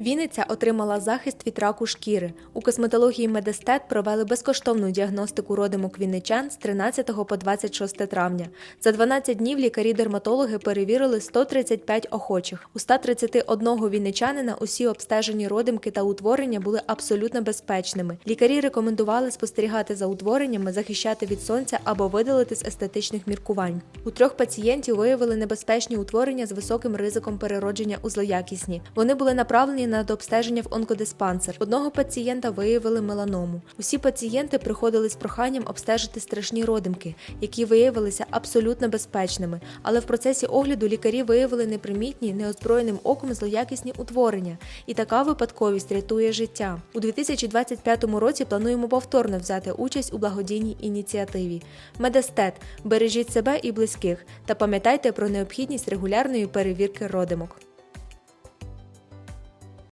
Вінниця отримала захист від раку шкіри. У косметології Медестет провели безкоштовну діагностику родимок вінничан з 13 по 26 травня. За 12 днів лікарі-дерматологи перевірили 135 охочих. У 131 вінничанина усі обстежені родимки та утворення були абсолютно безпечними. Лікарі рекомендували спостерігати за утвореннями, захищати від сонця або видалити з естетичних міркувань. У трьох пацієнтів виявили небезпечні утворення з високим ризиком переродження у злоякісні. Вони були направлені на дообстеження в онкодиспансер. Одного пацієнта виявили меланому. Усі пацієнти приходили з проханням обстежити страшні родимки, які виявилися абсолютно безпечними. Але в процесі огляду лікарі виявили непримітні неозброєним оком злоякісні утворення, і така випадковість рятує життя. У 2025 році плануємо повторно взяти участь у благодійній ініціативі. Медестет бережіть себе і близьких та пам'ятайте про необхідність регулярної перевірки родимок.